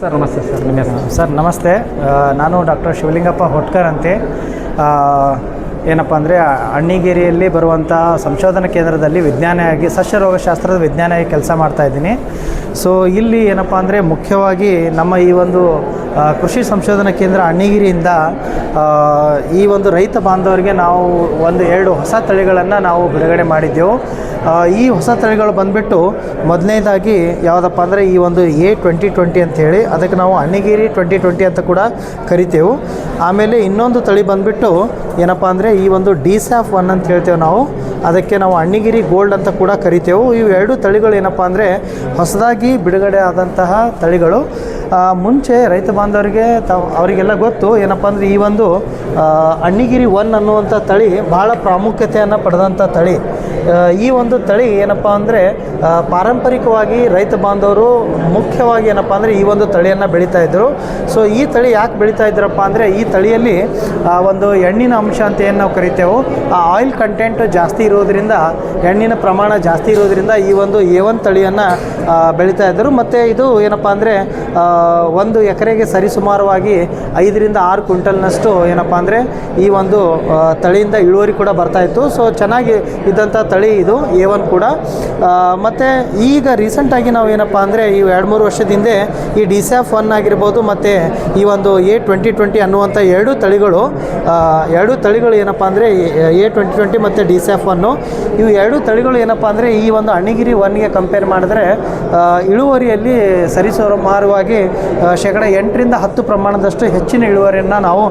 Sir, ನಮಸ್ತೆ sir. ನಿಮ್ಮ ಹೆಸರು? ಸರ್, ನಮಸ್ತೆ. ನಾನು ಡಾಕ್ಟರ್ ಶಿವಲಿಂಗಪ್ಪ ಹೊಟ್ಕರ್ ಅಂತೆ. ಏನಪ್ಪ ಅಂದರೆ, ಅಣ್ಣಿಗೇರಿಯಲ್ಲಿ ಬರುವಂಥ ಸಂಶೋಧನಾ ಕೇಂದ್ರದಲ್ಲಿ ವಿಜ್ಞಾನಿಯಾಗಿ ಸಸ್ಯರೋಗಶಾಸ್ತ್ರದ ವಿಜ್ಞಾನಿಯಾಗಿ ಕೆಲಸ ಮಾಡ್ತಾ ಇದ್ದೀನಿ. ಸೊ ಇಲ್ಲಿ ಏನಪ್ಪ ಅಂದರೆ, ಮುಖ್ಯವಾಗಿ ನಮ್ಮ ಈ ಒಂದು ಕೃಷಿ ಸಂಶೋಧನಾ ಕೇಂದ್ರ ಅಣ್ಣಿಗಿರಿಯಿಂದ ಈ ಒಂದು ರೈತ ಬಾಂಧವರಿಗೆ ನಾವು ಒಂದು ಎರಡು ಹೊಸ ತಳಿಗಳನ್ನು ನಾವು ಬಿಡುಗಡೆ ಮಾಡಿದ್ದೆವು. ಈ ಹೊಸ ತಳಿಗಳು ಬಂದುಬಿಟ್ಟು ಮೊದಲನೇದಾಗಿ ಯಾವುದಪ್ಪ ಅಂದರೆ ಈ ಒಂದು ಎ ಟ್ವೆಂಟಿ ಟ್ವೆಂಟಿ ಅಂತ ಹೇಳಿ, ಅದಕ್ಕೆ ನಾವು ಅಣ್ಣಿಗಿರಿ ಟ್ವೆಂಟಿ ಟ್ವೆಂಟಿ ಅಂತ ಕೂಡ ಕರಿತೇವೆ. ಆಮೇಲೆ ಇನ್ನೊಂದು ತಳಿ ಬಂದುಬಿಟ್ಟು ಏನಪ್ಪ ಅಂದರೆ ಈ ಒಂದು ಡಿ ಸ್ಯಾಫ್ ಒನ್ ಅಂತ ಹೇಳ್ತೇವೆ ನಾವು, ಅದಕ್ಕೆ ನಾವು ಅಣ್ಣಿಗಿರಿ ಗೋಲ್ಡ್ ಅಂತ ಕೂಡ ಕರಿತೇವೆ. ಇವು ಎರಡು ತಳಿಗಳು ಏನಪ್ಪ ಅಂದರೆ ಹೊಸದಾಗಿ ಬಿಡುಗಡೆ ಆದಂತಹ ತಳಿಗಳು. ಮುಂಚೆ ರೈತ ಬಾಂಧವರಿಗೆ ತಾವು ಅವರಿಗೆಲ್ಲ ಗೊತ್ತು, ಏನಪ್ಪ ಅಂದರೆ ಈ ಒಂದು ಅಣ್ಣಿಗಿರಿ ಒನ್ ಅನ್ನುವಂಥ ತಳಿ ಭಾಳ ಪ್ರಾಮುಖ್ಯತೆಯನ್ನು ಪಡೆದಂಥ ತಳಿ. ಈ ಒಂದು ತಳಿ ಏನಪ್ಪ ಅಂದರೆ ಪಾರಂಪರಿಕವಾಗಿ ರೈತ ಬಾಂಧವರು ಮುಖ್ಯವಾಗಿ ಏನಪ್ಪ ಅಂದರೆ ಈ ಒಂದು ತಳಿಯನ್ನು ಬೆಳೀತಾ ಇದ್ದರು ಸೊ ಈ ತಳಿ ಯಾಕೆ ಬೆಳೀತಾ ಇದ್ರಪ್ಪ ಅಂದರೆ, ಈ ತಳಿಯಲ್ಲಿ ಒಂದು ಎಣ್ಣಿನ ಅಂಶ ಅಂತ ಏನು ನಾವು ಕರಿತೇವೆ, ಆ ಆಯಿಲ್ ಕಂಟೆಂಟ್ ಜಾಸ್ತಿ ಇರೋದ್ರಿಂದ, ಎಣ್ಣಿನ ಪ್ರಮಾಣ ಜಾಸ್ತಿ ಇರೋದರಿಂದ ಈ ಒಂದು ಎ ಒನ್ ತಳಿಯನ್ನು ಬೆಳೀತಾ ಇದ್ದರು ಮತ್ತು ಇದು ಏನಪ್ಪ ಅಂದರೆ ಒಂದು ಎಕರೆಗೆ ಸರಿಸುಮಾರವಾಗಿ ಐದರಿಂದ ಆರು ಕ್ವಿಂಟಲ್ನಷ್ಟು ಏನಪ್ಪ ಅಂದರೆ, ಈ ಒಂದು ತಳಿಯಿಂದ ಇಳುವರಿ ಕೂಡ ಬರ್ತಾ ಇತ್ತು. ಸೊ ಚೆನ್ನಾಗಿ ಇದ್ದಂಥ ಇದು ಎ ಒನ್ ಕೂಡ. ಮತ್ತು ಈಗ ರೀಸೆಂಟಾಗಿ ನಾವು ಏನಪ್ಪ ಅಂದರೆ ಈ ಎರಡು ಮೂರು ವರ್ಷದ ಹಿಂದೆ ಈ ಡಿ ಸ್ಯಾಫ್ ಒನ್ ಆಗಿರ್ಬೋದು ಮತ್ತು ಈ ಒಂದು ಎ ಟ್ವೆಂಟಿ ಟ್ವೆಂಟಿ ಅನ್ನುವಂಥ ಎರಡು ತಳಿಗಳು ಎರಡು ತಳಿಗಳು ಏನಪ್ಪ ಅಂದರೆ ಎ ಟ್ವೆಂಟಿ ಟ್ವೆಂಟಿ ಮತ್ತು ಡಿ ಸ್ಯಾಫ್ ಒನ್ನು ಇವು ಎರಡು ತಳಿಗಳು ಏನಪ್ಪ ಅಂದರೆ ಈ ಒಂದು ಅಣ್ಣಿಗಿರಿ ಒನ್ಗೆ ಕಂಪೇರ್ ಮಾಡಿದ್ರೆ ಇಳುವರಿಯಲ್ಲಿ ಸರಿಸುಮಾರುವಾಗಿ ಶೇಕಡ ಎಂಟರಿಂದ ಹತ್ತು ಪ್ರಮಾಣದಷ್ಟು ಹೆಚ್ಚಿನ ಇಳುವರಿಯನ್ನು ನಾವು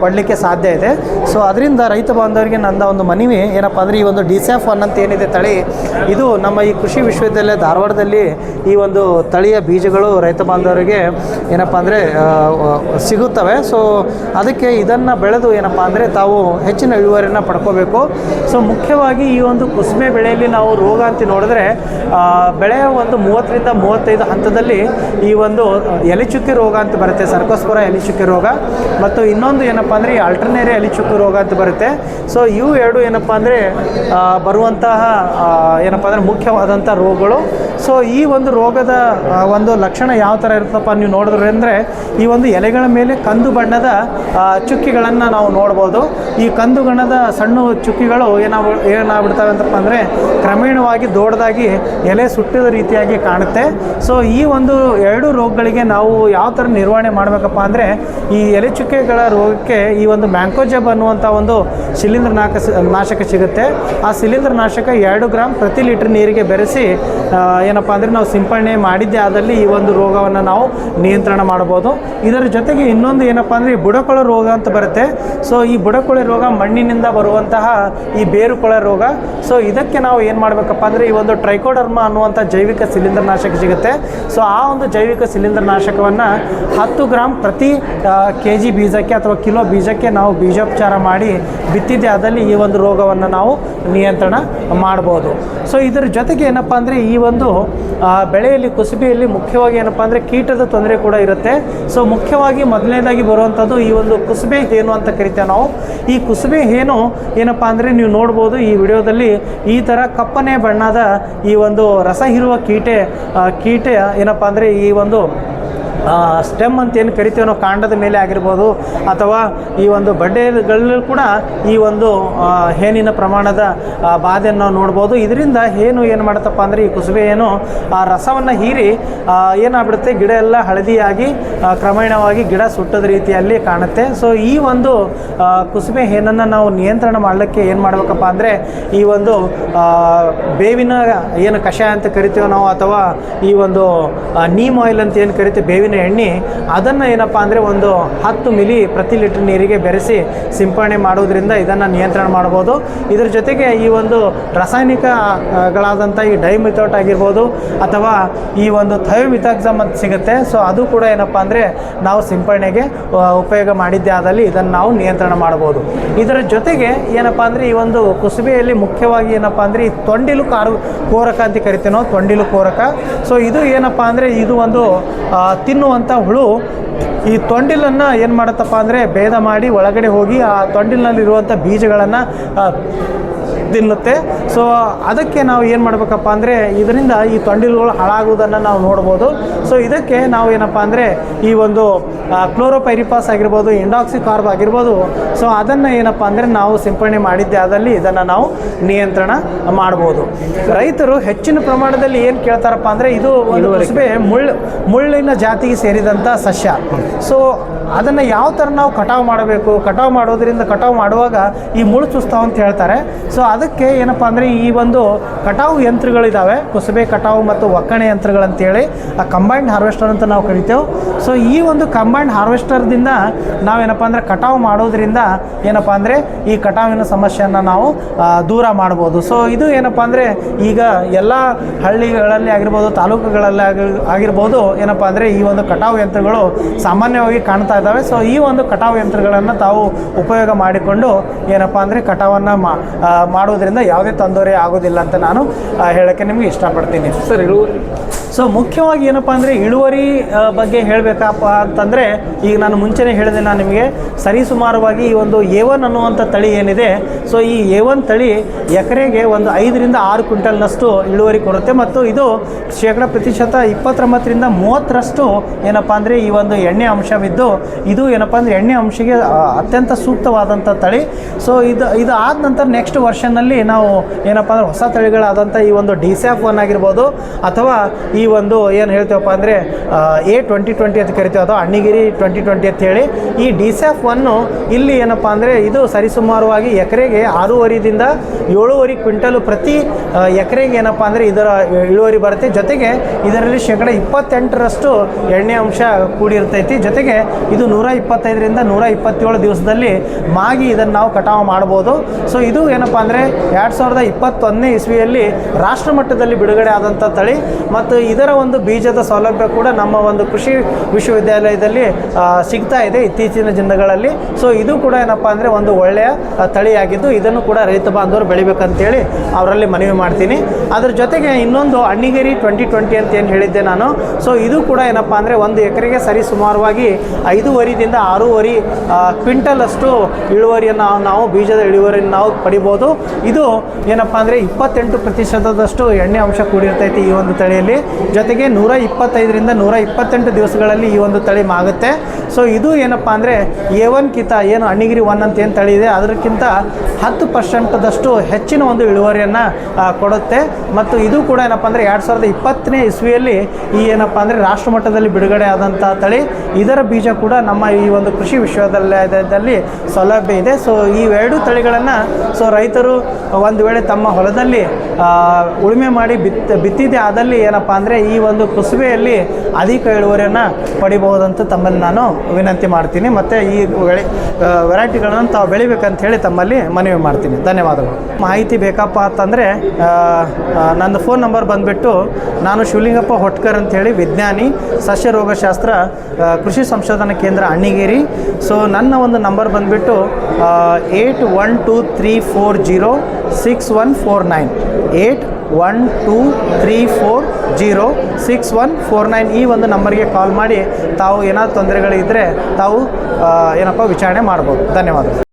ಪಡಲಿಕ್ಕೆ ಸಾಧ್ಯ ಇದೆ. ಸೊ ಅದರಿಂದ ರೈತ ಬಾಂಧವರಿಗೆ ನನ್ನ ಒಂದು ಮನವಿ ಏನಪ್ಪ ಅಂದರೆ ಈ ಒಂದು ಡಿ ಒನ್ ಅಂತ ಏನಿದೆ ತಳಿ, ಇದು ನಮ್ಮ ಈ ಕೃಷಿ ವಿಶ್ವವಿದ್ಯಾಲಯ ಧಾರವಾಡದಲ್ಲಿ ಈ ಒಂದು ತಳಿಯ ಬೀಜಗಳು ರೈತ ಬಾಂಧವರಿಗೆ ಏನಪ್ಪ ಅಂದರೆ ಸಿಗುತ್ತವೆ. ಸೊ ಅದಕ್ಕೆ ಇದನ್ನು ಬೆಳೆದು ಏನಪ್ಪ ಅಂದರೆ, ತಾವು ಹೆಚ್ಚಿನ ಇಳುವರಿಯನ್ನು ಪಡ್ಕೋಬೇಕು. ಸೊ ಮುಖ್ಯವಾಗಿ ಈ ಒಂದು ಕುಸುಮೆ ಬೆಳೆಯಲ್ಲಿ ನಾವು ರೋಗ ಅಂತ ನೋಡಿದ್ರೆ ಬೆಳೆಯ ಒಂದು ಮೂವತ್ತರಿಂದ ಮೂವತ್ತೈದು ಹಂತದಲ್ಲಿ ಈ ಒಂದು ಎಲೆಚುಕ್ಕಿ ರೋಗ ಅಂತ ಬರುತ್ತೆ, ಸರ್ಕೋಸ್ಪುರ ಎಲೆಚುಕ್ಕಿ ರೋಗ. ಮತ್ತು ಇನ್ನೊಂದು ಏನಪ್ಪ ಅಂದರೆ, ಈ ಅಲ್ಟರ್ನೇರಿ ಎಲಿಚುಕ್ಕಿ ರೋಗ ಅಂತ ಬರುತ್ತೆ. ಸೊ ಇವು ಎರಡು ಏನಪ್ಪ ಅಂದರೆ ಬರುವಂತಹ ಏನಪ್ಪ ಅಂದರೆ ಮುಖ್ಯವಾದಂಥ ರೋಗಗಳು. ಸೊ ಈ ಒಂದು ರೋಗದ ಒಂದು ಲಕ್ಷಣ ಯಾವ ಥರ ಇರುತ್ತಪ್ಪ ನೀವು ನೋಡಿದ್ರೆ ಅಂದರೆ ಈ ಒಂದು ಎಲೆಗಳ ಮೇಲೆ ಕಂದು ಬಣ್ಣದ ಚುಕ್ಕಿಗಳನ್ನು ನಾವು ನೋಡ್ಬೋದು. ಈ ಕಂದು ಬಣ್ಣದ ಸಣ್ಣ ಚುಕ್ಕಿಗಳು ಏನಾಗ ಏನಾಗ್ಬಿಡ್ತವೆ ಅಂತಪ್ಪ ಅಂದರೆ, ಕ್ರಮೇಣವಾಗಿ ದೊಡ್ಡದಾಗಿ ಎಲೆ ಸುಟ್ಟಿದ ರೀತಿಯಾಗಿ ಕಾಣುತ್ತೆ. ಸೊ ಈ ಒಂದು ಎರಡು ರೋಗಗಳಿಗೆ ನಾವು ಯಾವ ಥರ ನಿರ್ವಹಣೆ ಮಾಡಬೇಕಪ್ಪ ಅಂದರೆ, ಈ ಎಲೆ ಚುಕ್ಕೆಗಳ ರೋಗಕ್ಕೆ ಈ ಒಂದು ಮ್ಯಾಂಕೋಜಬ್ ಅನ್ನುವಂಥ ಒಂದು ಶಿಲೀಂಧ್ರ ನಾಶಕ ಸಿಗುತ್ತೆ. ಆ ನಾಶಕ ಎರಡು ಗ್ರಾಮ್ ಪ್ರತಿ ಲೀಟರ್ ನೀರಿಗೆ ಬೆರೆಸಿ ಏನಪ್ಪ ಅಂದರೆ ನಾವು ಸಿಂಪಡಣೆ ಮಾಡಿದ್ದೇ ಆದಲ್ಲಿ ಈ ಒಂದು ರೋಗವನ್ನು ನಾವು ನಿಯಂತ್ರಣ ಮಾಡ್ಬೋದು ಇದರ ಜೊತೆಗೆ ಇನ್ನೊಂದು ಏನಪ್ಪ ಅಂದರೆ ಈ ಬುಡಕೊಳ ರೋಗ ಅಂತ ಬರುತ್ತೆ. ಸೊ ಈ ಬುಡಕೊಳೆ ರೋಗ ಮಣ್ಣಿನಿಂದ ಬರುವಂತಹ ಈ ಬೇರುಕೊಳೆ ರೋಗ. ಸೊ ಇದಕ್ಕೆ ನಾವು ಏನು ಮಾಡಬೇಕಪ್ಪ ಅಂದರೆ ಈ ಒಂದು ಟ್ರೈಕೋಡರ್ಮ ಅನ್ನುವಂಥ ಜೈವಿಕ ಸಿಲಿಂಡರ್ ನಾಶಕ ಸಿಗುತ್ತೆ. ಸೊ ಆ ಒಂದು ಜೈವಿಕ ಸಿಲಿಂಡರ್ ನಾಶಕವನ್ನು ಹತ್ತು ಗ್ರಾಮ್ ಪ್ರತಿ ಕೆ ಜಿ ಬೀಜಕ್ಕೆ ಅಥವಾ ಕಿಲೋ ಬೀಜಕ್ಕೆ ನಾವು ಬೀಜೋಪಚಾರ ಮಾಡಿ ಬಿತ್ತಿದ್ದೆ ಅದರಲ್ಲಿ ಈ ಒಂದು ರೋಗವನ್ನು ನಾವು ನಿಯಂತ್ರಣ ಮಾಡ್ಬೋದು. ಸೊ ಇದರ ಜೊತೆಗೆ ಏನಪ್ಪ ಅಂದರೆ ಈ ಒಂದು ಬೆಳೆಯಲ್ಲಿ ಕುಸುಬೆಯಲ್ಲಿ ಮುಖ್ಯವಾಗಿ ಏನಪ್ಪ ಅಂದರೆ ಕೀಟದ ತೊಂದರೆ ಕೂಡ ಇರುತ್ತೆ. ಸೊ ಮುಖ್ಯವಾಗಿ ಮೊದಲನೇದಾಗಿ ಬರುವಂಥದ್ದು ಈ ಒಂದು ಕುಸುಬೆ ಏನು ಅಂತ ಕರಿತೇವೆ ನಾವು. ಈ ಕುಸುಬೆ ಏನು ಏನಪ್ಪ ಅಂದರೆ ನೀವು ನೋಡ್ಬೋದು ಈ ವಿಡಿಯೋದಲ್ಲಿ ಈ ಥರ ಕಪ್ಪನೆ ಬಣ್ಣದ ಈ ಒಂದು ರಸ ಇರುವ ಕೀಟೆ ಕೀಟೆ ಏನಪ್ಪ ಅಂದರೆ ಈ ಒಂದು ಸ್ಟೆಮ್ ಅಂತ ಏನು ಕರಿತೀವಿ ಕಾಂಡದ ಮೇಲೆ ಆಗಿರ್ಬೋದು ಅಥವಾ ಈ ಒಂದು ಬಡ್ಡೆಗಳಲ್ಲೂ ಕೂಡ ಈ ಒಂದು ಹೇನಿನ ಪ್ರಮಾಣದ ಬಾಧೆಯನ್ನು ನಾವು ನೋಡ್ಬೋದು. ಇದರಿಂದ ಏನು ಏನು ಮಾಡುತ್ತಪ್ಪ ಅಂದರೆ ಈ ಕುಸುಬೆ ಏನು, ಆ, ರಸವನ್ನು ಹೀರಿ ಏನಾಗ್ಬಿಡುತ್ತೆ? ಗಿಡ ಎಲ್ಲ ಹಳದಿಯಾಗಿ ಕ್ರಮೇಣವಾಗಿ ಗಿಡ ಸುಟ್ಟದ ರೀತಿಯಲ್ಲಿ ಕಾಣುತ್ತೆ. ಸೊ ಈ ಒಂದು ಕುಸುಬೆ ಹೇನನ್ನು ನಾವು ನಿಯಂತ್ರಣ ಮಾಡಲಿಕ್ಕೆ ಏನು ಮಾಡಬೇಕಪ್ಪ ಅಂದರೆ ಈ ಒಂದು ಬೇವಿನ ಏನು ಕಷಾಯ ಅಂತ ಕರಿತೀವಿ ನಾವು ಅಥವಾ ಈ ಒಂದು ನೀಮ್ ಆಯಿಲ್ ಅಂತ ಏನು ಕರಿತೀವಿ, ಬೇವಿನ ಎಣ್ಣೆ ಅದನ್ನು ಏನಪ್ಪ ಅಂದರೆ ಒಂದು ಹತ್ತು ಮಿಲಿ ಪ್ರತಿ ಲೀಟರ್ ನೀರಿಗೆ ಬೆರೆಸಿ ಸಿಂಪಡಣೆ ಮಾಡೋದ್ರಿಂದ ಇದನ್ನು ನಿಯಂತ್ರಣ ಮಾಡ್ಬೋದು. ಇದರ ಜೊತೆಗೆ ಈ ಒಂದು ರಾಸಾಯನಿಕಗಳಾದಂಥ ಈ ಡೈಮಿಥೋಟ್ ಆಗಿರ್ಬೋದು ಅಥವಾ ಈ ಒಂದು ಥಯೋಮಿಥಾಕ್ಸಮ್ ಅಂತ ಸಿಗುತ್ತೆ. ಸೊ ಅದು ಕೂಡ ಏನಪ್ಪ ಅಂದರೆ ನಾವು ಸಿಂಪಡಣೆಗೆ ಉಪಯೋಗ ಮಾಡಿದ್ದೇ ಆದಲ್ಲಿ ಇದನ್ನು ನಾವು ನಿಯಂತ್ರಣ ಮಾಡ್ಬೋದು. ಇದರ ಜೊತೆಗೆ ಏನಪ್ಪ ಅಂದರೆ ಈ ಒಂದು ಕುಸುಬೆಯಲ್ಲಿ ಮುಖ್ಯವಾಗಿ ಏನಪ್ಪ ಅಂದರೆ ಈ ತೊಂಡಿಲು ಕಾರು ಕೋರಕ ಅಂತ ಕರಿತೀವಿ ನಾವು ತೊಂಡಿಲು ಕೋರಕ. ಸೊ ಇದು ಏನಪ್ಪ ಅಂದರೆ ಇದು ಒಂದು ಆ, ತಿನ್ನುವಂಥ ಹುಳು ಈ ತೊಂಡಿಲನ್ನು ಏನು ಮಾಡುತ್ತಪ್ಪ ಅಂದರೆ ಭೇದ ಮಾಡಿ ಒಳಗಡೆ ಹೋಗಿ ಆ ತೊಂಡಿಲಿನಲ್ಲಿರುವಂಥ ಬೀಜಗಳನ್ನು ತಿನ್ನುತ್ತೆ. ಸೊ ಅದಕ್ಕೆ ನಾವು ಏನು ಮಾಡಬೇಕಪ್ಪ ಅಂದರೆ ಇದರಿಂದ ಈ ತೊಂಡಿಲುಗಳು ಹಾಳಾಗುವುದನ್ನು ನಾವು ನೋಡ್ಬೋದು. ಸೊ ಇದಕ್ಕೆ ನಾವು ಏನಪ್ಪ ಅಂದರೆ ಈ ಒಂದು ಕ್ಲೋರೋಪೈರಿಪಾಸ್ ಆಗಿರ್ಬೋದು ಇಂಡಾಕ್ಸಿ ಕಾರ್ಬ್ ಆಗಿರ್ಬೋದು. ಸೊ ಅದನ್ನು ಏನಪ್ಪ ಅಂದರೆ ನಾವು ಸಿಂಪಡಣೆ ಮಾಡಿದ್ದೆ ಆದಲ್ಲಿ ಇದನ್ನು ನಾವು ನಿಯಂತ್ರಣ ಮಾಡ್ಬೋದು. ರೈತರು ಹೆಚ್ಚಿನ ಪ್ರಮಾಣದಲ್ಲಿ ಏನು ಕೇಳ್ತಾರಪ್ಪ ಅಂದರೆ ಇದು ಒಂದು ಮುಳ್ಳು ಮುಳ್ಳಿನ ಜಾತಿಗೆ ಸೇರಿದಂಥ ಸಸ್ಯ. ಸೊ ಅದನ್ನು ಯಾವ ಥರ ನಾವು ಕಟಾವು ಮಾಡಬೇಕು? ಕಟಾವು ಮಾಡೋದ್ರಿಂದ ಕಟಾವು ಮಾಡುವಾಗ ಈ ಮುಳು ಚುಸ್ತಾವ್ ಅಂತ ಹೇಳ್ತಾರೆ. ಸೊ ಅದಕ್ಕೆ ಏನಪ್ಪ ಅಂದರೆ ಈ ಒಂದು ಕಟಾವು ಯಂತ್ರಗಳಿದ್ದಾವೆ ಕುಸುಬೆ ಕಟಾವು ಮತ್ತು ಒಕ್ಕಣೆ ಯಂತ್ರಗಳಂತೇಳಿ ಆ ಕಂಬೈನ್ಡ್ ಹಾರ್ವೆಸ್ಟರ್ ಅಂತ ನಾವು ಕರಿತೇವೆ. ಸೊ ಈ ಒಂದು ಕಂಬೈನ್ಡ್ ಹಾರ್ವೆಸ್ಟರ್ದಿಂದ ನಾವೇನಪ್ಪ ಅಂದರೆ ಕಟಾವು ಮಾಡೋದ್ರಿಂದ ಏನಪ್ಪ ಅಂದರೆ ಈ ಕಟಾವಿನ ಸಮಸ್ಯೆಯನ್ನು ನಾವು ದೂರ ಮಾಡ್ಬೋದು. ಸೊ ಇದು ಏನಪ್ಪ ಅಂದರೆ ಈಗ ಎಲ್ಲ ಹಳ್ಳಿಗಳಲ್ಲಿ ಆಗಿರ್ಬೋದು, ತಾಲೂಕುಗಳಲ್ಲಿ ಆಗಿ, ಆಗಿರ್ಬೋದು ಏನಪ್ಪ ಅಂದರೆ ಈ ಒಂದು ಕಟಾವು ಯಂತ್ರಗಳು ಸಾಮಾನ್ಯವಾಗಿ ಕಾಣ್ತಾ ಇದ್ದಾವೆ ಸೊ ಈ ಒಂದು ಕಟಾವು ಯಂತ್ರಗಳನ್ನು ತಾವು ಉಪಯೋಗ ಮಾಡಿಕೊಂಡು ಏನಪ್ಪ ಅಂದರೆ ಕಟಾವನ್ನು ಮಾಡೋದ್ರಿಂದ ಯಾವುದೇ ತೊಂದರೆ ಆಗೋದಿಲ್ಲ ಅಂತ ನಾನು ಹೇಳೋಕ್ಕೆ ನಿಮಗೆ ಇಷ್ಟಪಡ್ತೀನಿ. ಸರ್ ಸೊ ಮುಖ್ಯವಾಗಿ ಏನಪ್ಪ ಅಂದರೆ ಇಳುವರಿ ಬಗ್ಗೆ ಹೇಳಬೇಕಪ್ಪ ಅಂತಂದರೆ, ಈಗ ನಾನು ಮುಂಚೆನೇ ಹೇಳಿದೆ ನಾನು ನಿಮಗೆ ಸರಿಸುಮಾರವಾಗಿ ಈ ಒಂದು ಎ ಒನ್ ಅನ್ನುವಂಥ ತಳಿ ಏನಿದೆ ಸೊ ಈ ಎ ಒನ್ ತಳಿ ಎಕರೆಗೆ ಒಂದು ಐದರಿಂದ ಆರು ಕ್ವಿಂಟಲ್ನಷ್ಟು ಇಳುವರಿ ಕೊಡುತ್ತೆ ಮತ್ತು ಇದು ಶೇಕಡ ಪ್ರತಿಶತ ಇಪ್ಪತ್ತೊಂಬತ್ತರಿಂದ ಮೂವತ್ತರಷ್ಟು ಏನಪ್ಪ ಅಂದರೆ ಈ ಒಂದು ಎಣ್ಣೆ ಅಂಶವಿದ್ದು, ಇದು ಏನಪ್ಪ ಅಂದರೆ ಎಣ್ಣೆ ಅಂಶಕ್ಕೆ ಅತ್ಯಂತ ಸೂಕ್ತವಾದಂಥ ತಳಿ. ಸೊ ಇದು ಇದು ಆದ ನಂತರ ನೆಕ್ಸ್ಟ್ ವರ್ಷನಲ್ಲಿ ನಾವು ಏನಪ್ಪ ಅಂದರೆ ಹೊಸ ತಳಿಗಳಾದಂಥ ಈ ಒಂದು ಡಿ ಸ್ಯಾಫ್ ಒನ್ ಆಗಿರ್ಬೋದು, ಅಥವಾ ಒಂದು ಏನು ಹೇಳ್ತೇವಪ್ಪ ಅಂದರೆ ಎ ಟ್ವೆಂಟಿ ಟ್ವೆಂಟಿ ಅಂತ ಕರಿತೇವೆ. ಅದು ಅಣ್ಣಿಗಿರಿ ಟ್ವೆಂಟಿ ಟ್ವೆಂಟಿ ಅಂತ ಹೇಳಿ. ಈ ಡಿ ಎಫ್ ಒನ್ನು ಇಲ್ಲಿ ಏನಪ್ಪ ಅಂದರೆ, ಇದು ಸರಿಸುಮಾರುವಾಗಿ ಎಕರೆಗೆ ಆರೂವರೆದಿಂದ ಏಳುವರೆ ಕ್ವಿಂಟಲು ಪ್ರತಿ ಎಕರೆಗೆ ಏನಪ್ಪ ಅಂದರೆ ಇದರ ಇಳುವರಿ ಬರುತ್ತೆ. ಜೊತೆಗೆ ಇದರಲ್ಲಿ ಶೇಕಡ ಇಪ್ಪತ್ತೆಂಟರಷ್ಟು ಎಣ್ಣೆ ಅಂಶ ಕೂಡಿರ್ತೈತಿ. ಜೊತೆಗೆ ಇದು ನೂರ ಇಪ್ಪತ್ತೈದರಿಂದ ನೂರ ಇಪ್ಪತ್ತೇಳು ದಿವಸದಲ್ಲಿ ಮಾಗಿ ಇದನ್ನು ನಾವು ಕಟಾವು ಮಾಡ್ಬೋದು. ಸೊ ಇದು ಏನಪ್ಪ ಅಂದರೆ, ಎರಡು ಸಾವಿರದ ಇಪ್ಪತ್ತೊಂದನೇ ಇಸ್ವಿಯಲ್ಲಿ ರಾಷ್ಟ್ರ ಮಟ್ಟದಲ್ಲಿ ಬಿಡುಗಡೆ ಆದಂಥ ತಳಿ. ಮತ್ತು ಇದರ ಒಂದು ಬೀಜದ ಸೌಲಭ್ಯ ಕೂಡ ನಮ್ಮ ಒಂದು ಕೃಷಿ ವಿಶ್ವವಿದ್ಯಾಲಯದಲ್ಲಿ ಸಿಗ್ತಾ ಇದೆ ಇತ್ತೀಚಿನ ದಿನಗಳಲ್ಲಿ. ಸೊ ಇದು ಕೂಡ ಏನಪ್ಪ ಅಂದರೆ ಒಂದು ಒಳ್ಳೆಯ ತಳಿಯಾಗಿದ್ದು ಇದನ್ನು ಕೂಡ ರೈತ ಬಾಂಧವರು ಬೆಳಿಬೇಕಂತೇಳಿ ಅವರಲ್ಲಿ ಮನವಿ ಮಾಡ್ತೀನಿ. ಅದ್ರ ಜೊತೆಗೆ ಇನ್ನೊಂದು ಅಣ್ಣಿಗೇರಿ ಟ್ವೆಂಟಿ ಟ್ವೆಂಟಿ ಅಂತ ಏನು ಹೇಳಿದ್ದೆ ನಾನು. ಸೊ ಇದು ಕೂಡ ಏನಪ್ಪ ಅಂದರೆ ಒಂದು ಎಕರೆಗೆ ಸರಿ ಸುಮಾರವಾಗಿ ಐದೂವರಿದಿಂದ ಆರೂವರೆ ಕ್ವಿಂಟಲ್ ಅಷ್ಟು ಇಳುವರಿಯನ್ನು ನಾವು, ಬೀಜದ ಇಳುವರಿಯನ್ನು ನಾವು ಪಡಿಬೋದು. ಇದು ಏನಪ್ಪ ಅಂದರೆ ಇಪ್ಪತ್ತೆಂಟು ಪ್ರತಿಶತದಷ್ಟು ಎಣ್ಣೆ ಅಂಶ ಕೂಡಿರ್ತೈತಿ ಈ ಒಂದು ತಳಿಯಲ್ಲಿ. ಜೊತೆಗೆ ನೂರ ಇಪ್ಪತ್ತೈದರಿಂದ ನೂರ ಇಪ್ಪತ್ತೆಂಟು ದಿವಸಗಳಲ್ಲಿ ಈ ಒಂದು ತಳಿ ಮಾಗುತ್ತೆ. ಸೊ ಇದು ಏನಪ್ಪ ಅಂದರೆ ಎ ಒನ್ ಕಿತ ಏನು ಅಣ್ಣಿಗಿರಿ ಒನ್ ಅಂತ ಏನು ತಳಿ ಇದೆ, ಅದಕ್ಕಿಂತ ಹತ್ತು ಪರ್ಸೆಂಟದಷ್ಟು ಹೆಚ್ಚಿನ ಒಂದು ಇಳುವರಿಯನ್ನು ಕೊಡುತ್ತೆ. ಮತ್ತು ಇದು ಕೂಡ ಏನಪ್ಪ ಅಂದರೆ ಎರಡು ಸಾವಿರದ ಇಪ್ಪತ್ತನೇ ಇಸ್ವಿಯಲ್ಲಿ ಈ ಏನಪ್ಪ ಅಂದರೆ ರಾಷ್ಟ್ರ ಮಟ್ಟದಲ್ಲಿ ಬಿಡುಗಡೆ ಆದಂಥ ತಳಿ. ಇದರ ಬೀಜ ಕೂಡ ನಮ್ಮ ಈ ಒಂದು ಕೃಷಿ ವಿಶ್ವವಿದ್ಯಾಲಯದಲ್ಲಿ ಸೌಲಭ್ಯ ಇದೆ. ಸೊ ಈ ಎರಡು ತಳಿಗಳನ್ನು ಸೊ ರೈತರು ಒಂದು ವೇಳೆ ತಮ್ಮ ಹೊಲದಲ್ಲಿ ಉಳುಮೆ ಮಾಡಿ ಬಿತ್ತ ಬಿತ್ತಿದೆ ಆದಲ್ಲಿ ಏನಪ್ಪ ಅಂದರೆ ಈ ಒಂದು ಕುಸುಬೆಯಲ್ಲಿ ಅಧಿಕ ಇಳುವರಿಯನ್ನು ಪಡಿಬಹುದಂತ ತಮ್ಮಲ್ಲಿ ನಾನು ವಿನಂತಿ ಮಾಡ್ತೀನಿ. ಮತ್ತು ಈ ಬೆಳೆ ವೆರೈಟಿಗಳನ್ನು ತಾವು ಬೆಳಿಬೇಕಂತ ಹೇಳಿ ತಮ್ಮಲ್ಲಿ ಮನವಿ ಮಾಡ್ತೀನಿ. ಧನ್ಯವಾದಗಳು. ಮಾಹಿತಿ ಬೇಕಪ್ಪ ಅಂತಂದರೆ ನನ್ನ ಫೋನ್ ನಂಬರ್ ಬಂದುಬಿಟ್ಟು ನಾನು ಶಿವಲಿಂಗಪ್ಪ ಹೊಟ್ಕರ್ ಅಂಥೇಳಿ ವಿಜ್ಞಾನಿ ಸಸ್ಯ ರೋಗಶಾಸ್ತ್ರ ಕೃಷಿ ಸಂಶೋಧನಾ ಕೇಂದ್ರ ಅಣ್ಣಿಗೇರಿ. ಸೊ ನನ್ನ ಒಂದು ನಂಬರ್ ಬಂದುಬಿಟ್ಟು eight one two three four zero six one four nine. Eight one two three four zero six one four nine ಈ ಒಂದು ನಂಬರ್ಗೆ ಕಾಲ್ ಮಾಡಿ ತಾವು ಏನಾದ್ರು ತೊಂದರೆಗಳಿದ್ದರೆ ತಾವು ಏನಪ್ಪ ವಿಚಾರಣೆ ಮಾಡ್ಬೋದು ಧನ್ಯವಾದಗಳು